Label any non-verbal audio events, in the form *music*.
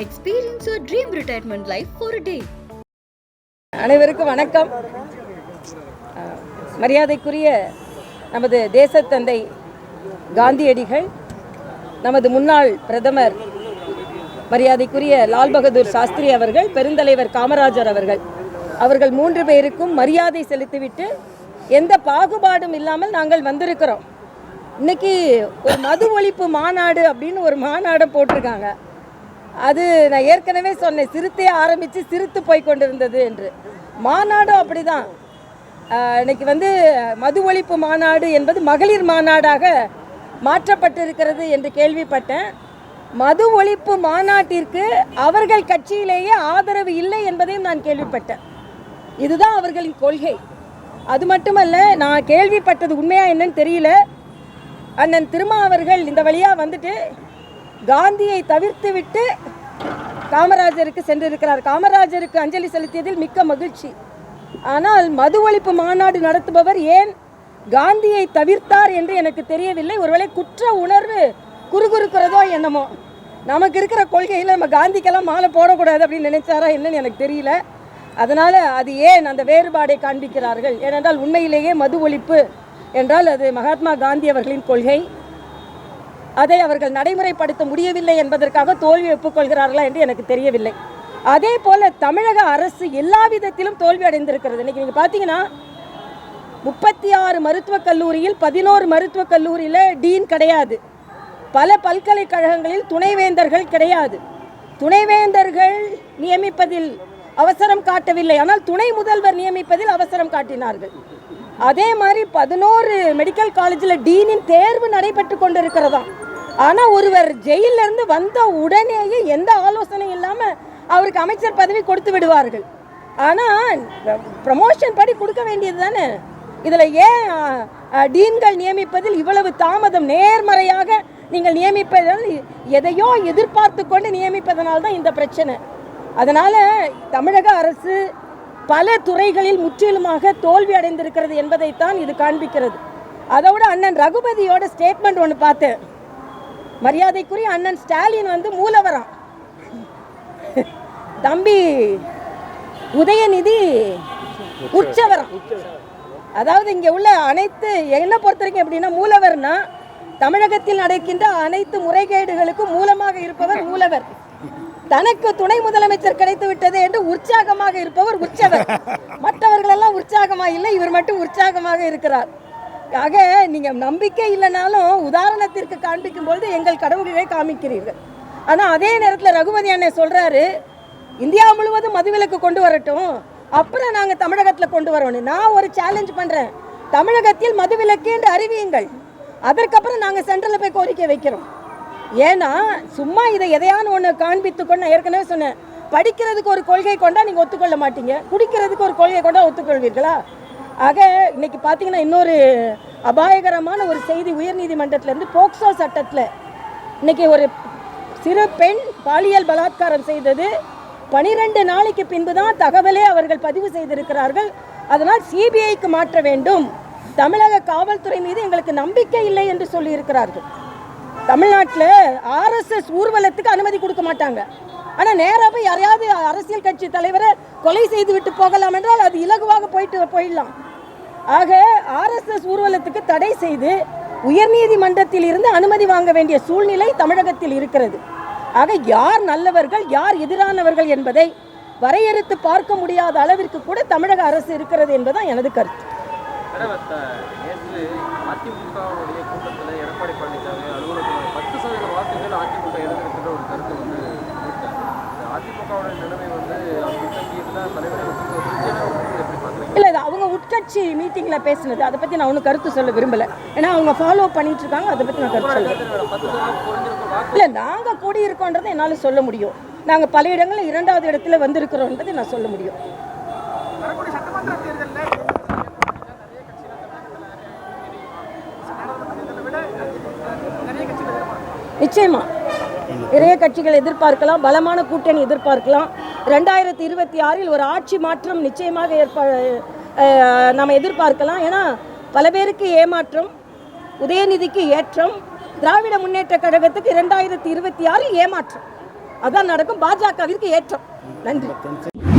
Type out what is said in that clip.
Experience your dream retirement life for day அனைவருக்கும் வணக்கம். மரியாதைக்குரிய நமது தேசத்தந்தை காந்தியடிகள் நமது முன்னாள் பிரதமர் மரியாதைக்குரிய லால் பகதூர் சாஸ்திரி அவர்கள் பெருந்தலைவர் காமராஜர் அவர்கள். அவர்கள் மூன்று பேருக்கும் மரியாதை செலுத்திவிட்டு எந்த பாகுபாடும் இல்லாமல் நாங்கள் வந்திருக்கிறோம். இன்னைக்கு ஒரு மது ஒழிப்பு மாநாடு அப்படின்னு ஒரு மாநாடை போட்டிருக்காங்க. அது நான் ஏற்கனவே சொன்னேன் சிறுத்தே ஆரம்பித்து சிரித்து போய் கொண்டிருந்தது என்று. மாநாடும் அப்படிதான். இன்னைக்கு வந்து மது ஒழிப்பு மாநாடு என்பது மகளிர் மாநாடாக மாற்றப்பட்டிருக்கிறது என்று கேள்விப்பட்டேன். மது ஒழிப்பு மாநாட்டிற்கு அவர்கள் கட்சியிலேயே ஆதரவு இல்லை என்பதையும் நான் கேள்விப்பட்டேன். இதுதான் அவர்களின் கொள்கை. அது மட்டுமல்ல நான் கேள்விப்பட்டது உண்மையா என்னன்னு தெரியல. அண்ணன் திருமா அவர்கள் இந்த வழியாக வந்துட்டு காந்தியை தவிர்த்துவிட்டு காமராஜருக்கு சென்றிருக்கிறார். காமராஜருக்கு அஞ்சலி செலுத்தியதில் மிக்க மகிழ்ச்சி. ஆனால் மது ஒழிப்பு மாநாடு நடத்துபவர் ஏன் காந்தியை தவிர்த்தார் என்று எனக்கு தெரியவில்லை. ஒருவேளை குற்ற உணர்வு குறுகுறுக்கிறதோ என்னமோ. நமக்கு இருக்கிற கொள்கையில் நம்ம காந்திக்கெல்லாம் மாலை போடக்கூடாது அப்படின்னு நினைச்சாரா என்னன்னு எனக்கு தெரியல. அதனால் அது ஏன் அந்த வேறுபாடை காண்பிக்கிறார்கள்? ஏனென்றால் உண்மையிலேயே மது ஒழிப்பு என்றால் அது மகாத்மா காந்தி அவர்களின் கொள்கை. அதை அவர்கள் நடைமுறைப்படுத்த முடியவில்லை என்பதற்காக தோல்வி ஒப்புக்கொள்கிறார்களா என்று எனக்கு தெரியவில்லை. அதே போல தமிழக அரசு எல்லா விதத்திலும் தோல்வி அடைந்திருக்கிறது. இன்னைக்கு நீங்கள் பார்த்தீங்கன்னா முப்பத்தி ஆறு மருத்துவக் கல்லூரியில் பதினோரு மருத்துவக் கல்லூரியில் டீன் கிடையாது. பல பல்கலைக்கழகங்களில் துணைவேந்தர்கள் கிடையாது. துணைவேந்தர்கள் நியமிப்பதில் அவசரம் காட்டவில்லை. ஆனால் துணை முதல்வர் நியமிப்பதில் அவசரம் காட்டினார்கள். அதே மாதிரி பதினோரு மெடிக்கல் காலேஜில் டீனின் தேர்வு நடைபெற்று கொண்டிருக்கிறதாம் ஆனால் ஒருவர் ஜெயிலிருந்து இருந்து வந்த உடனேயே எந்த ஆலோசனையும் இல்லாமல் அவருக்கு அமைச்சர் பதவி கொடுத்து விடுவார்கள். ஆனால் ப்ரமோஷன் படி கொடுக்க வேண்டியது தானே? இதில் ஏன் டீன்கள் நியமிப்பதில் இவ்வளவு தாமதம்? நேர்மறையாக நீங்கள் நியமிப்பதால் எதையோ எதிர்பார்த்து கொண்டு நியமிப்பதனால்தான் இந்த பிரச்சனை. அதனால் தமிழக அரசு பல துறைகளில் முற்றிலுமாக தோல்வி அடைந்திருக்கிறது என்பதைத்தான் இது காண்பிக்கிறது. அதோட அண்ணன் ரகுபதியோட ஸ்டேட்மெண்ட் ஒன்று பார்த்தேன். மரியாதைக்குரிய அண்ணன் ஸ்டாலின் வந்து மூலவரம். தம்பி உதயநிதி உற்சவரம். அதாவது இங்கே உள்ள அனைத்து என்ன பொறுத்த வரைக்கும் எப்படின்னா மூலவர்னா தமிழகத்தில் நடக்கின்ற அனைத்து முறைகேடுகளுக்கும் மூலமாக இருப்பவர் மூலவர். தனக்கு துணை முதலமைச்சர் கிடைத்து விட்டது என்று உற்சாகமாக இருப்பவர் உற்சவர். *laughs* மற்றவர்கள் எல்லாம் உற்சாகமா இல்லை இவர் மட்டும் உற்சாகமாக இருக்கிறார். ஆக நீங்க நம்பிக்கை இல்லைனாலும் உதாரணத்திற்கு காண்பிக்கும் பொழுது எங்கள் கடவுள்களை காமிக்கிறீர்கள். ஆனா அதே நேரத்தில் ரகுபதி அண்ணன் சொல்றாரு இந்தியா முழுவதும் மதுவிலக்கு கொண்டு வரட்டும். அப்புறம் நாங்க தமிழகத்துல கொண்டு வரணும். நான் ஒரு சேலஞ்ச் பண்றேன். தமிழகத்தில் மதுவிலக்கு என்று அறிவியுங்கள். அதற்கப்புறம் நாங்க சென்ட்ரல்ல போய் கோரிக்கை வைக்கிறோம். ஏன்னா சும்மா இதை எதையான ஒன்று காண்பித்து கொண்டு நான் ஏற்கனவே சொன்னேன். படிக்கிறதுக்கு ஒரு கொள்கை கொண்டா நீங்கள் ஒத்துக்கொள்ள மாட்டீங்க. குடிக்கிறதுக்கு ஒரு கொள்கை கொண்டா ஒத்துக்கொள்வீர்களா? ஆக இன்னைக்கு பார்த்தீங்கன்னா இன்னொரு அபாயகரமான ஒரு செய்தி உயர்நீதிமன்றத்திலேருந்து போக்சோ சட்டத்தில் இன்னைக்கு ஒரு சிறு பெண் பாலியல் பலாத்காரம் செய்தது. பனிரெண்டு நாளைக்கு பின்பு தான் தகவலே அவர்கள் பதிவு செய்திருக்கிறார்கள். அதனால் சிபிஐக்கு மாற்ற வேண்டும். தமிழக காவல்துறை மீது எங்களுக்கு நம்பிக்கை இல்லை என்று சொல்லியிருக்கிறார்கள். தமிழ்நாட்டில் ஆர்எஸ்எஸ் ஊர்வலத்துக்கு அனுமதி கொடுக்க மாட்டாங்க. ஆனால் நேராக போய் யாரையாவது அரசியல் கட்சி தலைவரை கொலை செய்து விட்டு போகலாம் என்றால் அது இலகுவாக போயிட்டு போயிடலாம். ஆக ஆர்எஸ்எஸ் ஊர்வலத்துக்கு தடை செய்து உயர்நீதிமன்றத்தில் இருந்து அனுமதி வாங்க வேண்டிய சூழ்நிலை தமிழகத்தில் இருக்கிறது. ஆக யார் நல்லவர்கள் யார் எதிரானவர்கள் என்பதை வரையறுத்து பார்க்க முடியாத அளவிற்கு கூட தமிழக அரசு இருக்கிறது என்பதுதான் எனது கருத்து. அதிமுகவுடைய கூட்டத்தில் எடப்பாடி பழனிசாமி அலுவலகத்தில் பத்து சதவீத வாக்குகள் அதிமுக எழுதிருக்கிற ஒரு கருத்து வந்து கொடுத்தார் இந்த அதிமுகவோட நிலைமை வந்து அவங்க பின்தங்கி இருந்தால் தலைவரை ஒப்புக்கொண்டு எப்படி பார்க்குறீங்க? இல்லை இது அவங்க உட்கட்சி மீட்டிங்கில் பேசினது. அதை பற்றி நான் ஒன்றும் கருத்து சொல்ல விரும்பலை. ஏன்னா அவங்க ஃபாலோ பண்ணிட்டு இருக்காங்க. அதை பற்றி நான் கருத்து சொல்ல பத்து சதவீதம் குறைஞ்சிருக்க வாக்கு? இல்லை நாங்கள் கூடியிருக்கோன்றதை என்னால் சொல்ல முடியும். நாங்கள் பல இடங்களில் இரண்டாவது இடத்துல வந்திருக்கிறோன்றதை நான் சொல்ல முடியும். நிச்சயமா. நிறைய கட்சிகள் எதிர்பார்க்கலாம் பலமான கூட்டணி எதிர்பார்க்கலாம். ரெண்டாயிரத்தி இருபத்தி ஆறில் ஒரு ஆட்சி மாற்றம் நிச்சயமாக ஏற்பா நம்ம எதிர்பார்க்கலாம். ஏன்னா பல பேருக்கு ஏமாற்றம் உதயநிதிக்கு ஏற்றம் திராவிட முன்னேற்ற கழகத்துக்கு இரண்டாயிரத்தி இருபத்தி ஆறில் ஏமாற்றம். அதான் நடக்கும். பாஜகவிற்கு ஏற்றம். நன்றி.